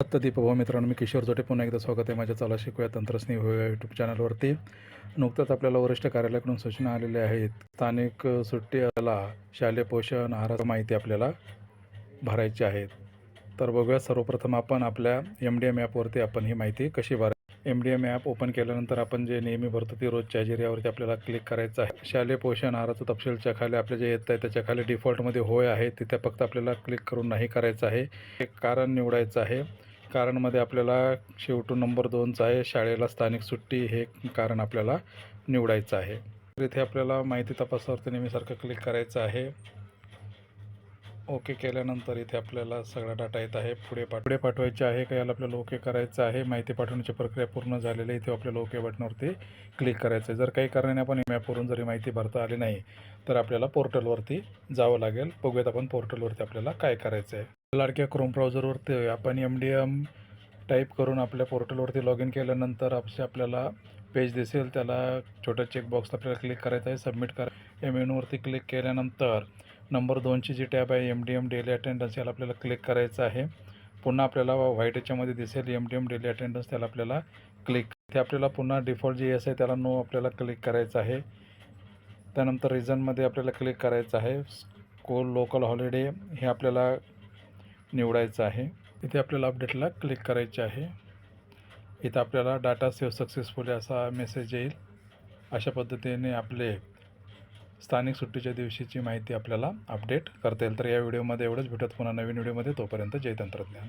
दत्त दीपभाऊ मित्रांनो मी किशोर जोटे. पुन्हा एकदा स्वागत आहे माझ्या चला शिकूया तंत्रस्नेह यूट्यूब चॅनलवरती नुकतंच आपल्याला वरिष्ठ कार्यालयाकडून सूचना आलेल्या आहेत. स्थानिक सुट्टीला शालेय पोषण आहाराची माहिती आपल्याला भरायची आहे. तर बघूया सर्वप्रथम आपण आपल्या एम डी एम ॲपवरती आपण ही माहिती कशी भरायची M D M app open केल्यानंतर आपण जे नेहमी भरतो ते रोजच्या हजेरीवरती आपल्याला क्लिक करायचं आहे. शालेय पोषण आहाराचं तपशीलच्या खाली आपले जे येत आहे त्याच्याखाली डिफॉल्टमध्ये होय आहे तिथे फक्त आपल्याला क्लिक करून नाही करायचं आहे. एक कारण निवडायचं आहे. कारणमध्ये आपल्याला शेवटून नंबर दोनचं आहे. शाळेला स्थानिक सुट्टी हे कारण आपल्याला निवडायचं आहे. तर इथे आपल्याला माहिती तपासावरती नेहमीसारखं क्लिक करायचं आहे. ओके केल्यानंतर इथे आपल्याला सगळा डाटा येत आहे. पुढे पाठ पुढे पाठवायचे आहे का? याला आपल्याला ओके करायचं आहे. माहिती पाठवण्याची प्रक्रिया पूर्ण झालेली आहे. इथे आपल्याला ओके बटनावरती क्लिक करायचं आहे. जर काही कारणाने आपण मॅपवरून जरी माहिती भरता आली नाही तर आपल्याला पोर्टलवरती जावं लागेल. बघूयात आपण पोर्टलवरती आपल्याला काय करायचं आहे लाडक्या क्रोम ब्राउझरवरती आपण एम डी एम टाईप करून आपल्या पोर्टलवरती लॉग इन केल्यानंतर आपसे आपल्याला पेज दिसेल. त्याला छोट्या चेकबॉक्स आपल्याला क्लिक करायचं आहे. सबमिट करा. या मेनूवरती क्लिक केल्यानंतर नंबर दोनची जी टॅब आहे M D M daily attendance याला आपल्याला क्लिक करायचं आहे. पुन्हा आपल्याला व्हाईट याच्यामध्ये दिसेल M D M daily attendance त्याला आपल्याला क्लिक ते आपल्याला पुन्हा डिफॉल्ट जी एस आहे त्याला नो आपल्याला क्लिक करायचं आहे. त्यानंतर रिझनमध्ये आपल्याला क्लिक करायचं आहे. स्कूल लोकल हॉलिडे हे आपल्याला निवडायचं आहे. इथे आपल्याला अपडेटला क्लिक करायचे आहे. इथं आपल्याला डाटा सेव्ह सक्सेसफुली असा मेसेज येईल. अशा पद्धतीने आपले स्थानिक सुट्टीच्या दिवशीची माहिती आपल्याला अपडेट करता येईल. तर या व्हिडिओमध्ये एवढंच. भेटत पुन्हा नवीन व्हिडिओमध्ये. तोपर्यंत जय तंत्रज्ञान.